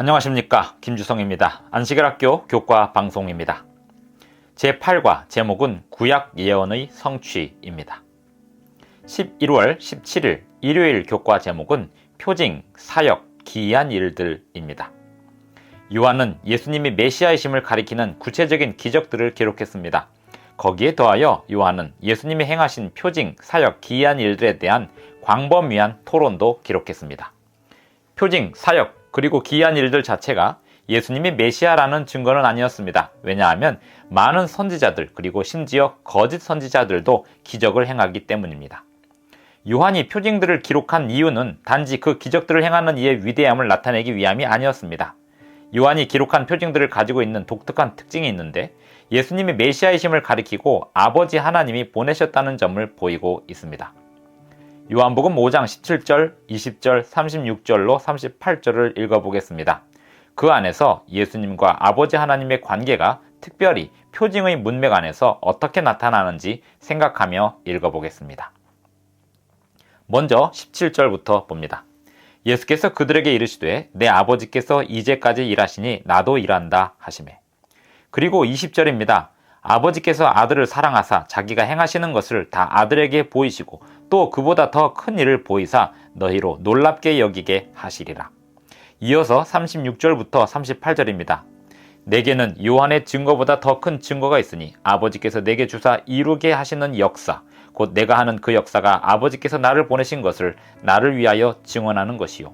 안녕하십니까 김주성입니다. 안식일학교 교과 방송입니다. 제8과 제목은 구약 예언의 성취입니다. 11월 17일 일요일 교과 제목은 표징, 사역, 기이한 일들입니다. 요한은 예수님이 메시아이심을 가리키는 구체적인 기적들을 기록했습니다. 거기에 더하여 요한은 예수님이 행하신 표징, 사역, 기이한 일들에 대한 광범위한 토론도 기록했습니다. 표징, 사역, 그리고 기이한 일들 자체가 예수님이 메시아라는 증거는 아니었습니다. 왜냐하면 많은 선지자들 그리고 심지어 거짓 선지자들도 기적을 행하기 때문입니다. 요한이 표징들을 기록한 이유는 단지 그 기적들을 행하는 이의 위대함을 나타내기 위함이 아니었습니다. 요한이 기록한 표징들을 가지고 있는 독특한 특징이 있는데 예수님이 메시아이심을 가리키고 아버지 하나님이 보내셨다는 점을 보이고 있습니다. 요한복음 5장 17절, 20절, 36절로 38절을 읽어보겠습니다. 그 안에서 예수님과 아버지 하나님의 관계가 특별히 표징의 문맥 안에서 어떻게 나타나는지 생각하며 읽어보겠습니다. 먼저 17절부터 봅니다. 예수께서 그들에게 이르시되 내 아버지께서 이제까지 일하시니 나도 일한다 하시매. 그리고 20절입니다. 아버지께서 아들을 사랑하사 자기가 행하시는 것을 다 아들에게 보이시고 또 그보다 더 큰 일을 보이사 너희로 놀랍게 여기게 하시리라. 이어서 36절부터 38절입니다. 내게는 요한의 증거보다 더 큰 증거가 있으니 아버지께서 내게 주사 이루게 하시는 역사, 곧 내가 하는 그 역사가 아버지께서 나를 보내신 것을 나를 위하여 증언하는 것이요.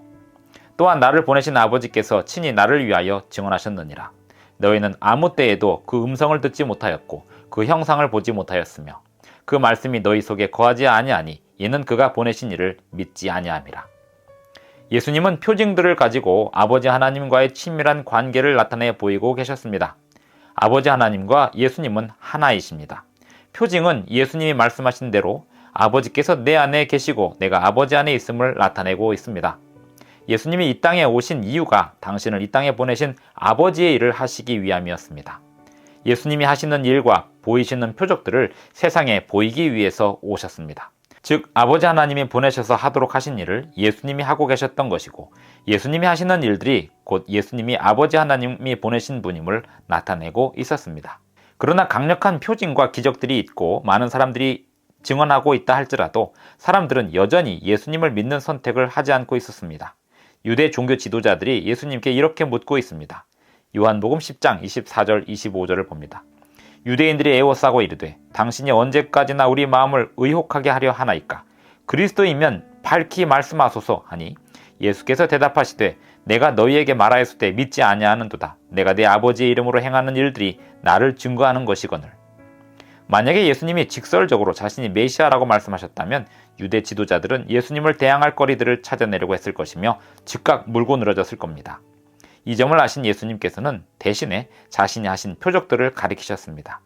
또한 나를 보내신 아버지께서 친히 나를 위하여 증언하셨느니라. 너희는 아무 때에도 그 음성을 듣지 못하였고 그 형상을 보지 못하였으며 그 말씀이 너희 속에 거하지 아니하니 이는 그가 보내신 이를 믿지 아니함이라. 예수님은 표징들을 가지고 아버지 하나님과의 친밀한 관계를 나타내 보이고 계셨습니다. 아버지 하나님과 예수님은 하나이십니다. 표징은 예수님이 말씀하신 대로 아버지께서 내 안에 계시고 내가 아버지 안에 있음을 나타내고 있습니다. 예수님이 이 땅에 오신 이유가 당신을 이 땅에 보내신 아버지의 일을 하시기 위함이었습니다. 예수님이 하시는 일과 보이시는 표적들을 세상에 보이기 위해서 오셨습니다. 즉, 아버지 하나님이 보내셔서 하도록 하신 일을 예수님이 하고 계셨던 것이고, 예수님이 하시는 일들이 곧 예수님이 아버지 하나님이 보내신 분임을 나타내고 있었습니다. 그러나 강력한 표징과 기적들이 있고 많은 사람들이 증언하고 있다 할지라도 사람들은 여전히 예수님을 믿는 선택을 하지 않고 있었습니다. 유대 종교 지도자들이 예수님께 이렇게 묻고 있습니다. 요한복음 10장 24절 25절을 봅니다. 유대인들이 애워싸고 이르되 당신이 언제까지나 우리 마음을 의혹하게 하려 하나이까? 그리스도이면 밝히 말씀하소서 하니 예수께서 대답하시되 내가 너희에게 말하였을 때 믿지 아니하는도다. 내가 내 아버지의 이름으로 행하는 일들이 나를 증거하는 것이거늘. 만약에 예수님이 직설적으로 자신이 메시아라고 말씀하셨다면 유대 지도자들은 예수님을 대항할 거리들을 찾아내려고 했을 것이며 즉각 물고 늘어졌을 겁니다. 이 점을 아신 예수님께서는 대신에 자신이 하신 표적들을 가리키셨습니다.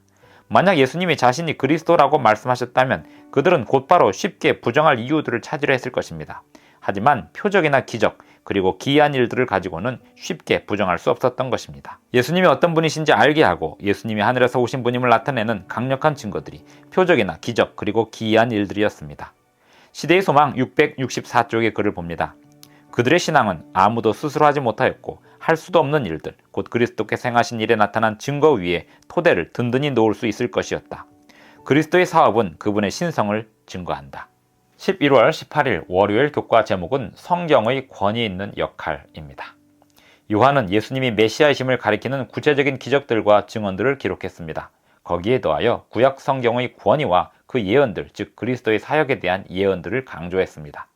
만약 예수님이 자신이 그리스도라고 말씀하셨다면 그들은 곧바로 쉽게 부정할 이유들을 찾으려 했을 것입니다. 하지만 표적이나 기적, 그리고 기이한 일들을 가지고는 쉽게 부정할 수 없었던 것입니다. 예수님이 어떤 분이신지 알게 하고 예수님이 하늘에서 오신 분임을 나타내는 강력한 증거들이 표적이나 기적 그리고 기이한 일들이었습니다. 시대의 소망 664쪽의 글을 봅니다. 그들의 신앙은 아무도 스스로 하지 못하였고 할 수도 없는 일들, 곧 그리스도께서 행하신 일에 나타난 증거 위에 토대를 든든히 놓을 수 있을 것이었다. 그리스도의 사업은 그분의 신성을 증거한다. 11월 18일 월요일 교과 제목은 성경의 권위 있는 역할입니다. 요한은 예수님이 메시아이심을 가리키는 구체적인 기적들과 증언들을 기록했습니다. 거기에 더하여 구약 성경의 권위와 그 예언들, 즉 그리스도의 사역에 대한 예언들을 강조했습니다.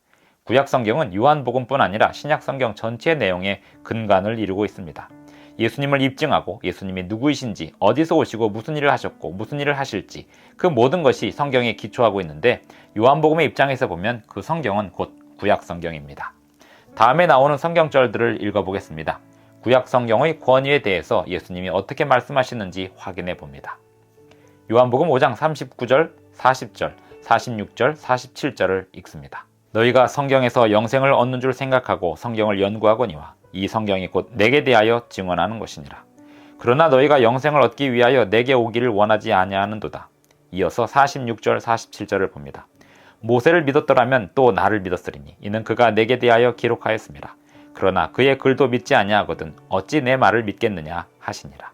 구약 성경은 요한복음뿐 아니라 신약 성경 전체 내용의 근간을 이루고 있습니다. 예수님을 입증하고 예수님이 누구이신지, 어디서 오시고 무슨 일을 하셨고 무슨 일을 하실지 그 모든 것이 성경에 기초하고 있는데 요한복음의 입장에서 보면 그 성경은 곧 구약 성경입니다. 다음에 나오는 성경절들을 읽어보겠습니다. 구약 성경의 권위에 대해서 예수님이 어떻게 말씀하시는지 확인해 봅니다. 요한복음 5장 39절, 40절, 46절, 47절을 읽습니다. 너희가 성경에서 영생을 얻는 줄 생각하고 성경을 연구하거니와 이 성경이 곧 내게 대하여 증언하는 것이니라. 그러나 너희가 영생을 얻기 위하여 내게 오기를 원하지 아니하는도다. 이어서 46절 47절을 봅니다. 모세를 믿었더라면 또 나를 믿었으리니 이는 그가 내게 대하여 기록하였습니다. 그러나 그의 글도 믿지 아니하거든 어찌 내 말을 믿겠느냐 하시니라.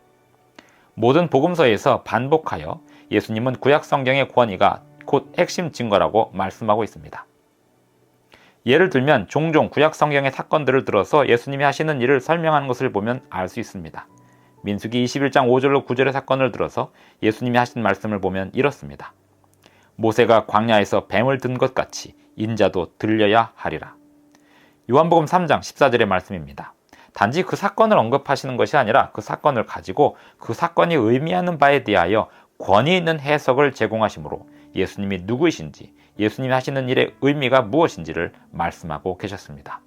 모든 복음서에서 반복하여 예수님은 구약 성경의 권위가 곧 핵심 증거라고 말씀하고 있습니다. 예를 들면 종종 구약 성경의 사건들을 들어서 예수님이 하시는 일을 설명하는 것을 보면 알 수 있습니다. 민수기 21장 5절로 9절의 사건을 들어서 예수님이 하신 말씀을 보면 이렇습니다. 모세가 광야에서 뱀을 든 것 같이 인자도 들려야 하리라. 요한복음 3장 14절의 말씀입니다. 단지 그 사건을 언급하시는 것이 아니라 그 사건을 가지고 그 사건이 의미하는 바에 대하여 권위 있는 해석을 제공하시므로 예수님이 누구이신지, 예수님이 하시는 일의 의미가 무엇인지를 말씀하고 계셨습니다.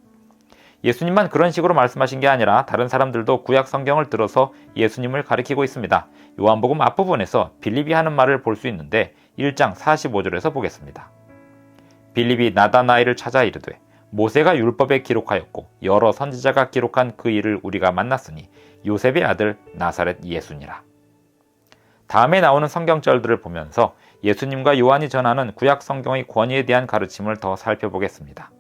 예수님만 그런 식으로 말씀하신 게 아니라 다른 사람들도 구약 성경을 들어서 예수님을 가리키고 있습니다. 요한복음 앞부분에서 빌립이 하는 말을 볼 수 있는데 1장 45절에서 보겠습니다. 빌립이 나다나이를 찾아 이르되 모세가 율법에 기록하였고 여러 선지자가 기록한 그 일을 우리가 만났으니 요셉의 아들 나사렛 예수니라. 다음에 나오는 성경절들을 보면서 예수님과 요한이 전하는 구약 성경의 권위에 대한 가르침을 더 살펴보겠습니다.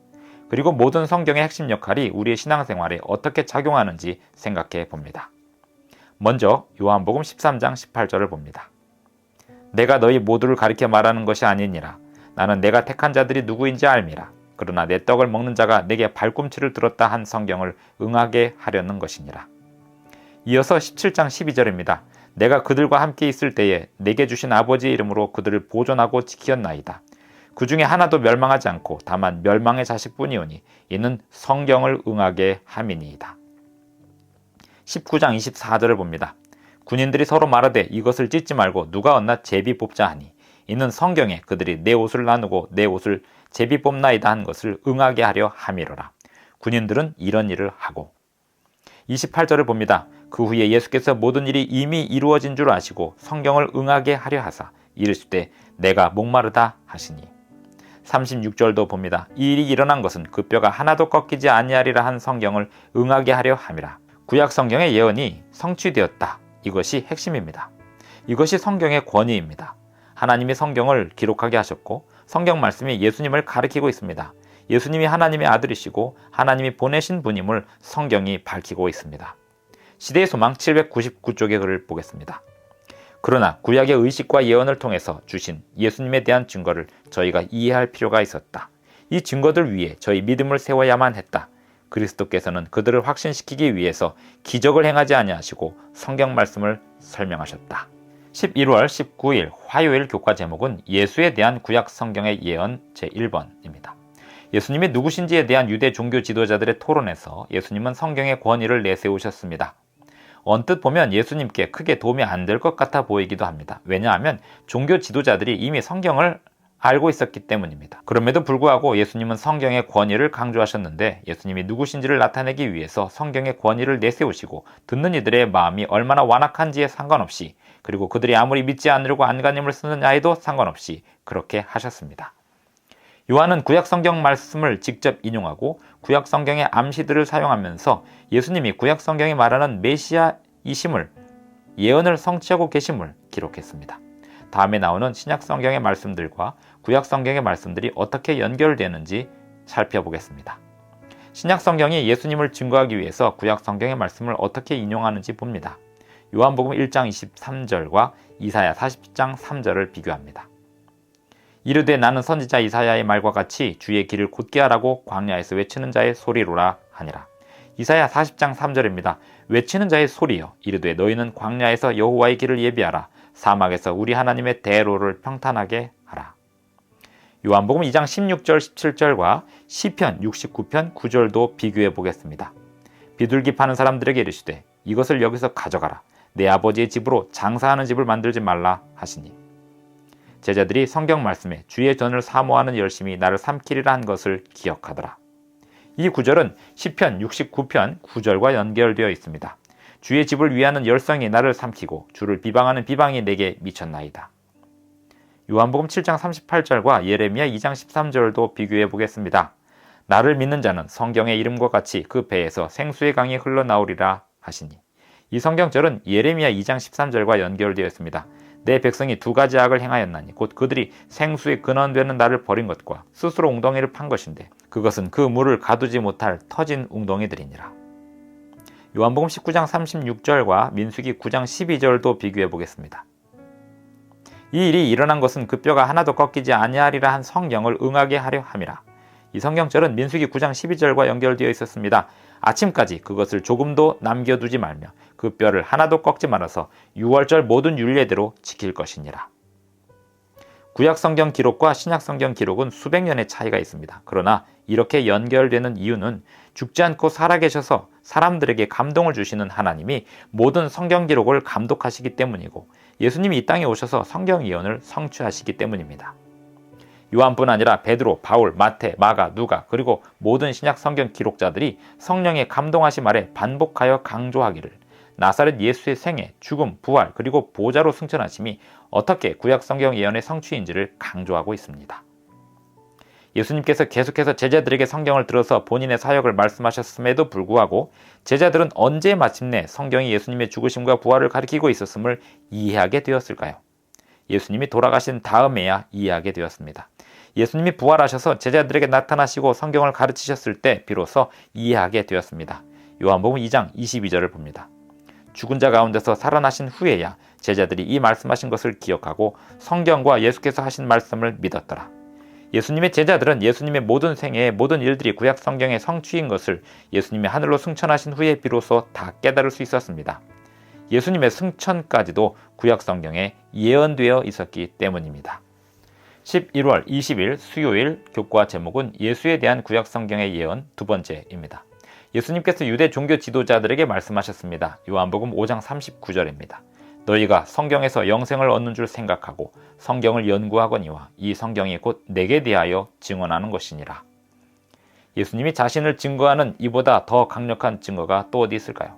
그리고 모든 성경의 핵심 역할이 우리의 신앙생활에 어떻게 작용하는지 생각해 봅니다. 먼저 요한복음 13장 18절을 봅니다. 내가 너희 모두를 가리켜 말하는 것이 아니니라. 나는 내가 택한 자들이 누구인지 알미라. 그러나 내 떡을 먹는 자가 내게 발꿈치를 들었다 한 성경을 응하게 하려는 것이니라. 이어서 17장 12절입니다. 내가 그들과 함께 있을 때에 내게 주신 아버지의 이름으로 그들을 보존하고 지키었나이다. 그 중에 하나도 멸망하지 않고 다만 멸망의 자식뿐이오니 이는 성경을 응하게 함이니이다. 19장 24절을 봅니다. 군인들이 서로 말하되 이것을 찢지 말고 누가 얻나 제비 뽑자 하니 이는 성경에 그들이 내 옷을 나누고 내 옷을 제비 뽑나이다 한 것을 응하게 하려 함이로라. 군인들은 이런 일을 하고 28절을 봅니다. 그 후에 예수께서 모든 일이 이미 이루어진 줄 아시고 성경을 응하게 하려 하사 이르시되 내가 목마르다 하시니 36절도 봅니다. 이 일이 일어난 것은 그 뼈가 하나도 꺾이지 아니하리라 한 성경을 응하게 하려 함이라. 구약 성경의 예언이 성취되었다. 이것이 핵심입니다. 이것이 성경의 권위입니다. 하나님이 성경을 기록하게 하셨고 성경 말씀이 예수님을 가리키고 있습니다. 예수님이 하나님의 아들이시고 하나님이 보내신 분임을 성경이 밝히고 있습니다. 시대의 소망 799쪽의 글을 보겠습니다. 그러나 구약의 의식과 예언을 통해서 주신 예수님에 대한 증거를 저희가 이해할 필요가 있었다. 이 증거들 위에 저희 믿음을 세워야만 했다. 그리스도께서는 그들을 확신시키기 위해서 기적을 행하지 아니하시고 성경 말씀을 설명하셨다. 11월 19일 화요일 교과 제목은 예수에 대한 구약 성경의 예언 제1번입니다. 예수님이 누구신지에 대한 유대 종교 지도자들의 토론에서 예수님은 성경의 권위를 내세우셨습니다. 언뜻 보면 예수님께 크게 도움이 안 될 것 같아 보이기도 합니다. 왜냐하면 종교 지도자들이 이미 성경을 알고 있었기 때문입니다. 그럼에도 불구하고 예수님은 성경의 권위를 강조하셨는데 예수님이 누구신지를 나타내기 위해서 성경의 권위를 내세우시고 듣는 이들의 마음이 얼마나 완악한지에 상관없이 그리고 그들이 아무리 믿지 않으려고 안간힘을 쓰느냐에도 상관없이 그렇게 하셨습니다. 요한은 구약 성경 말씀을 직접 인용하고 구약 성경의 암시들을 사용하면서 예수님이 구약 성경이 말하는 메시아이심을 예언을 성취하고 계심을 기록했습니다. 다음에 나오는 신약 성경의 말씀들과 구약 성경의 말씀들이 어떻게 연결되는지 살펴보겠습니다. 신약 성경이 예수님을 증거하기 위해서 구약 성경의 말씀을 어떻게 인용하는지 봅니다. 요한복음 1장 23절과 이사야 40장 3절을 비교합니다. 이르되 나는 선지자 이사야의 말과 같이 주의 길을 곧게 하라고 광야에서 외치는 자의 소리로라 하니라. 이사야 40장 3절입니다. 외치는 자의 소리여 이르되 너희는 광야에서 여호와의 길을 예비하라 사막에서 우리 하나님의 대로를 평탄하게 하라. 요한복음 2장 16절 17절과 시편 69편 9절도 비교해 보겠습니다. 비둘기 파는 사람들에게 이르시되 이것을 여기서 가져가라 내 아버지의 집으로 장사하는 집을 만들지 말라 하시니 제자들이 성경 말씀에 주의 전을 사모하는 열심이 나를 삼키리라 한 것을 기억하더라. 이 구절은 시편 69편 9절과 연결되어 있습니다. 주의 집을 위하는 열성이 나를 삼키고 주를 비방하는 비방이 내게 미쳤나이다. 요한복음 7장 38절과 예레미야 2장 13절도 비교해 보겠습니다. 나를 믿는 자는 성경의 이름과 같이 그 배에서 생수의 강이 흘러나오리라 하시니 이 성경절은 예레미야 2장 13절과 연결되어 있습니다. 내 백성이 두 가지 악을 행하였나니 곧 그들이 생수의 근원 되는 나를 버린 것과 스스로 웅덩이를 판 것인데 그것은 그 물을 가두지 못할 터진 웅덩이들이니라. 요한복음 19장 36절과 민수기 9장 12절도 비교해 보겠습니다. 이 일이 일어난 것은 그 뼈가 하나도 꺾이지 아니하리라 한 성경을 응하게 하려 함이라. 이 성경절은 민수기 9장 12절과 연결되어 있었습니다. 아침까지 그것을 조금도 남겨두지 말며 그 뼈를 하나도 꺾지 말아서 6월절 모든 율례대로 지킬 것이니라. 구약 성경 기록과 신약 성경 기록은 수백 년의 차이가 있습니다. 그러나 이렇게 연결되는 이유는 죽지 않고 살아계셔서 사람들에게 감동을 주시는 하나님이 모든 성경 기록을 감독하시기 때문이고 예수님이 이 땅에 오셔서 성경 예언을 성취하시기 때문입니다. 요한뿐 아니라 베드로, 바울, 마태, 마가, 누가 그리고 모든 신약 성경 기록자들이 성령의 감동하심 아래 반복하여 강조하기를 나사렛 예수의 생애, 죽음, 부활 그리고 보좌로 승천하심이 어떻게 구약 성경 예언의 성취인지를 강조하고 있습니다. 예수님께서 계속해서 제자들에게 성경을 들어서 본인의 사역을 말씀하셨음에도 불구하고 제자들은 언제 마침내 성경이 예수님의 죽으심과 부활을 가리키고 있었음을 이해하게 되었을까요? 예수님이 돌아가신 다음에야 이해하게 되었습니다. 예수님이 부활하셔서 제자들에게 나타나시고 성경을 가르치셨을 때 비로소 이해하게 되었습니다. 요한복음 2장 22절을 봅니다. 죽은 자 가운데서 살아나신 후에야 제자들이 이 말씀하신 것을 기억하고 성경과 예수께서 하신 말씀을 믿었더라. 예수님의 제자들은 예수님의 모든 생애의 모든 일들이 구약 성경의 성취인 것을 예수님의 하늘로 승천하신 후에 비로소 다 깨달을 수 있었습니다. 예수님의 승천까지도 구약 성경에 예언되어 있었기 때문입니다. 11월 20일 수요일 교과 제목은 예수에 대한 구약 성경의 예언 두 번째입니다. 예수님께서 유대 종교 지도자들에게 말씀하셨습니다. 요한복음 5장 39절입니다. 너희가 성경에서 영생을 얻는 줄 생각하고 성경을 연구하거니와 이 성경이 곧 내게 대하여 증언하는 것이니라. 예수님이 자신을 증거하는 이보다 더 강력한 증거가 또 어디 있을까요?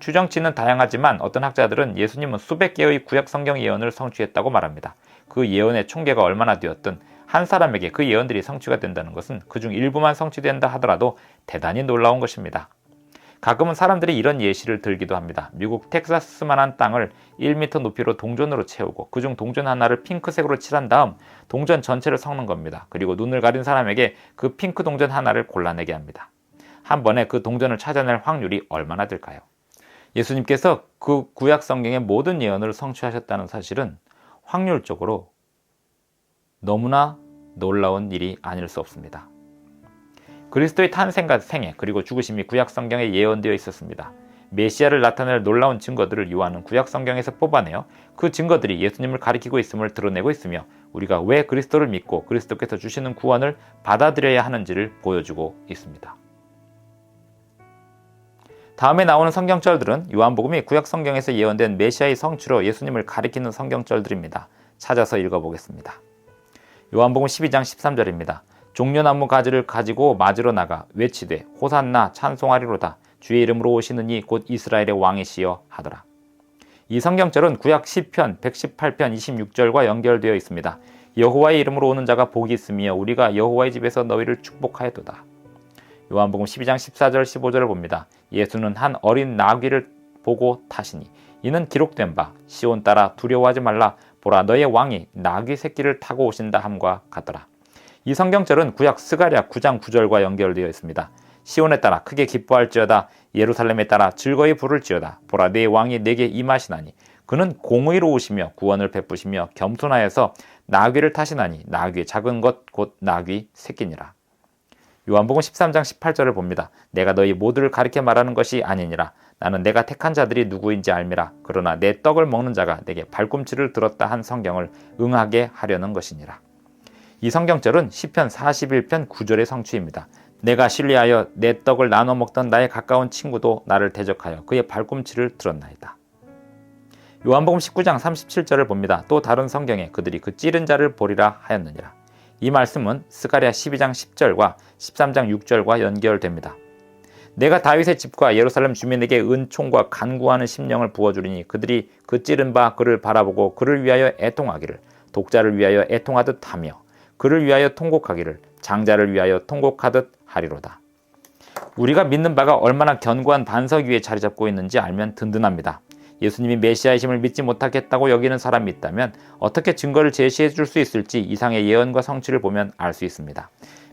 추정치는 다양하지만 어떤 학자들은 예수님은 수백 개의 구약 성경 예언을 성취했다고 말합니다. 그 예언의 총계가 얼마나 되었든 한 사람에게 그 예언들이 성취가 된다는 것은 그중 일부만 성취된다 하더라도 대단히 놀라운 것입니다. 가끔은 사람들이 이런 예시를 들기도 합니다. 미국 텍사스만한 땅을 1m 높이로 동전으로 채우고 그중 동전 하나를 핑크색으로 칠한 다음 동전 전체를 섞는 겁니다. 그리고 눈을 가린 사람에게 그 핑크 동전 하나를 골라내게 합니다. 한 번에 그 동전을 찾아낼 확률이 얼마나 될까요? 예수님께서 그 구약 성경의 모든 예언을 성취하셨다는 사실은 확률적으로 너무나 놀라운 일이 아닐 수 없습니다. 그리스도의 탄생과 생애 그리고 죽으심이 구약 성경에 예언되어 있었습니다. 메시아를 나타낼 놀라운 증거들을 요한은 구약 성경에서 뽑아내어 그 증거들이 예수님을 가리키고 있음을 드러내고 있으며 우리가 왜 그리스도를 믿고 그리스도께서 주시는 구원을 받아들여야 하는지를 보여주고 있습니다. 다음에 나오는 성경절들은 요한복음이 구약 성경에서 예언된 메시아의 성취로 예수님을 가리키는 성경절들입니다. 찾아서 읽어보겠습니다. 요한복음 12장 13절입니다. 종려나무 가지를 가지고 맞으러 나가 외치되 호산나 찬송하리로다 주의 이름으로 오시는 이 곧 이스라엘의 왕이시여 하더라. 이 성경절은 구약 10편 118편 26절과 연결되어 있습니다. 여호와의 이름으로 오는 자가 복이 있으며 우리가 여호와의 집에서 너희를 축복하였도다. 요한복음 12장 14절 15절을 봅니다. 예수는 한 어린 나귀를 보고 타시니 이는 기록된 바 시온 따라 두려워하지 말라 보라 너의 왕이 나귀 새끼를 타고 오신다 함과 같더라. 이 성경절은 구약 스가랴 9장 9절과 연결되어 있습니다. 시온에 따라 크게 기뻐할지어다 예루살렘에 따라 즐거이 부를지어다 보라 내 왕이 내게 임하시나니 그는 공의로우시며 구원을 베푸시며 겸손하여서 나귀를 타시나니 나귀의 작은 것 곧 나귀 새끼니라. 요한복음 13장 18절을 봅니다. 내가 너희 모두를 가리켜 말하는 것이 아니니라. 나는 내가 택한 자들이 누구인지 알미라. 그러나 내 떡을 먹는 자가 내게 발꿈치를 들었다 한 성경을 응하게 하려는 것이니라. 이 성경절은 시편 41편 9절의 성취입니다. 내가 신뢰하여 내 떡을 나눠 먹던 나의 가까운 친구도 나를 대적하여 그의 발꿈치를 들었나이다. 요한복음 19장 37절을 봅니다. 또 다른 성경에 그들이 그 찌른 자를 보리라 하였느니라. 이 말씀은 스가랴 12장 10절과 13장 6절과 연결됩니다. 내가 다윗의 집과 예루살렘 주민에게 은총과 간구하는 심령을 부어주리니 그들이 그 찌른 바 그를 바라보고 그를 위하여 애통하기를 독자를 위하여 애통하듯 하며 그를 위하여 통곡하기를 장자를 위하여 통곡하듯 하리로다. 우리가 믿는 바가 얼마나 견고한 반석 위에 자리 잡고 있는지 알면 든든합니다. 예수님이 메시아이심을 믿지 못하겠다고 여기는 사람이 있다면 어떻게 증거를 제시해 줄 수 있을지 이상의 예언과 성취를 보면 알 수 있습니다.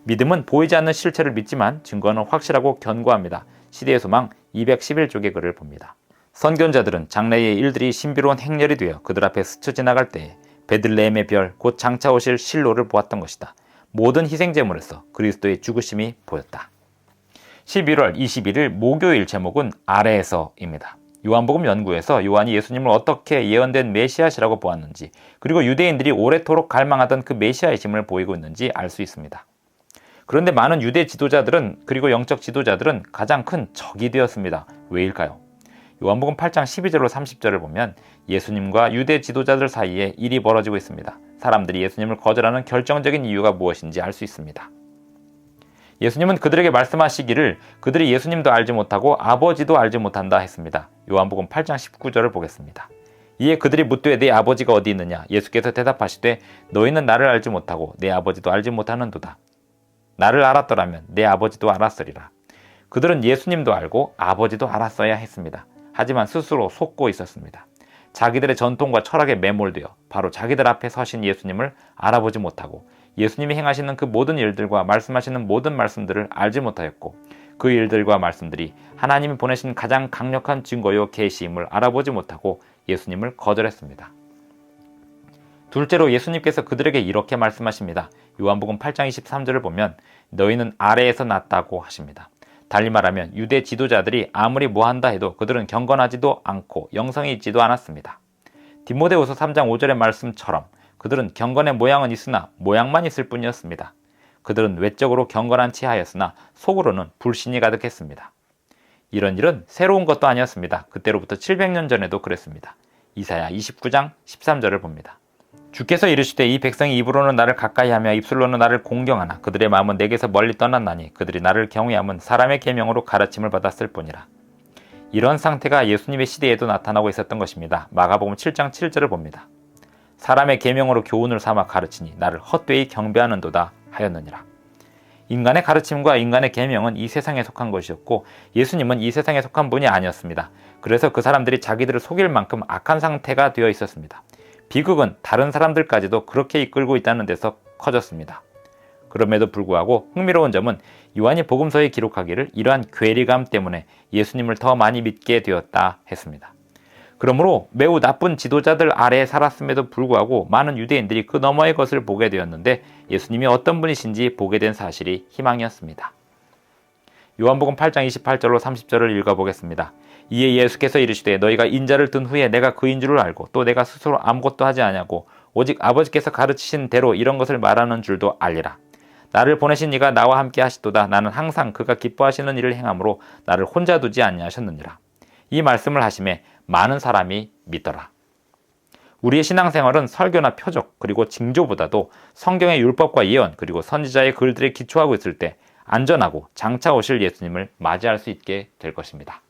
믿음은 보이지 않는 실체를 믿지만 증거는 확실하고 견고합니다. 시대의 소망 211쪽의 글을 봅니다. 선견자들은 장래의 일들이 신비로운 행렬이 되어 그들 앞에 스쳐 지나갈 때 베들레헴의 별, 곧 장차 오실 실로를 보았던 것이다. 모든 희생 제물에서 그리스도의 죽으심이 보였다. 11월 21일 목요일 제목은 아래에서입니다. 요한복음 연구에서 요한이 예수님을 어떻게 예언된 메시아시라고 보았는지 그리고 유대인들이 오래도록 갈망하던 그 메시아이심을 보이고 있는지 알 수 있습니다. 그런데 많은 유대 지도자들은 그리고 영적 지도자들은 가장 큰 적이 되었습니다. 왜일까요? 요한복음 8장 12절로 30절을 보면 예수님과 유대 지도자들 사이에 일이 벌어지고 있습니다. 사람들이 예수님을 거절하는 결정적인 이유가 무엇인지 알 수 있습니다. 예수님은 그들에게 말씀하시기를 그들이 예수님도 알지 못하고 아버지도 알지 못한다 했습니다. 요한복음 8장 19절을 보겠습니다. 이에 그들이 묻되 내 아버지가 어디 있느냐? 예수께서 대답하시되 너희는 나를 알지 못하고 내 아버지도 알지 못하는도다. 나를 알았더라면 내 아버지도 알았으리라. 그들은 예수님도 알고 아버지도 알았어야 했습니다. 하지만 스스로 속고 있었습니다. 자기들의 전통과 철학에 매몰되어 바로 자기들 앞에 서신 예수님을 알아보지 못하고 예수님이 행하시는 그 모든 일들과 말씀하시는 모든 말씀들을 알지 못하였고 그 일들과 말씀들이 하나님이 보내신 가장 강력한 증거요 계시임을 알아보지 못하고 예수님을 거절했습니다. 둘째로 예수님께서 그들에게 이렇게 말씀하십니다. 요한복음 8장 23절을 보면 너희는 아래에서 났다고 하십니다. 달리 말하면 유대 지도자들이 아무리 뭐한다 해도 그들은 경건하지도 않고 영성이 있지도 않았습니다. 디모데후서 3장 5절의 말씀처럼 그들은 경건의 모양은 있으나 모양만 있을 뿐이었습니다. 그들은 외적으로 경건한 체하였으나 속으로는 불신이 가득했습니다. 이런 일은 새로운 것도 아니었습니다. 그때로부터 700년 전에도 그랬습니다. 이사야 29장 13절을 봅니다. 주께서 이르시되 이 백성이 입으로는 나를 가까이 하며 입술로는 나를 공경하나 그들의 마음은 내게서 멀리 떠났나니 그들이 나를 경외함은 사람의 계명으로 가르침을 받았을 뿐이라. 이런 상태가 예수님의 시대에도 나타나고 있었던 것입니다. 마가복음 7장 7절을 봅니다. 사람의 계명으로 교훈을 삼아 가르치니 나를 헛되이 경배하는도다 하였느니라. 인간의 가르침과 인간의 계명은 이 세상에 속한 것이었고 예수님은 이 세상에 속한 분이 아니었습니다. 그래서 그 사람들이 자기들을 속일 만큼 악한 상태가 되어 있었습니다. 비극은 다른 사람들까지도 그렇게 이끌고 있다는 데서 커졌습니다. 그럼에도 불구하고 흥미로운 점은 요한이 복음서에 기록하기를 이러한 괴리감 때문에 예수님을 더 많이 믿게 되었다 했습니다. 그러므로 매우 나쁜 지도자들 아래에 살았음에도 불구하고 많은 유대인들이 그 너머의 것을 보게 되었는데 예수님이 어떤 분이신지 보게 된 사실이 희망이었습니다. 요한복음 8장 28절로 30절을 읽어보겠습니다. 이에 예수께서 이르시되 너희가 인자를 든 후에 내가 그인 줄을 알고 또 내가 스스로 아무것도 하지 아니하고 오직 아버지께서 가르치신 대로 이런 것을 말하는 줄도 알리라. 나를 보내신 이가 나와 함께 하시도다. 나는 항상 그가 기뻐하시는 일을 행함으로 나를 혼자 두지 아니하셨느니라. 이 말씀을 하심에 많은 사람이 믿더라. 우리의 신앙생활은 설교나 표적 그리고 징조보다도 성경의 율법과 예언 그리고 선지자의 글들에 기초하고 있을 때 안전하고 장차 오실 예수님을 맞이할 수 있게 될 것입니다.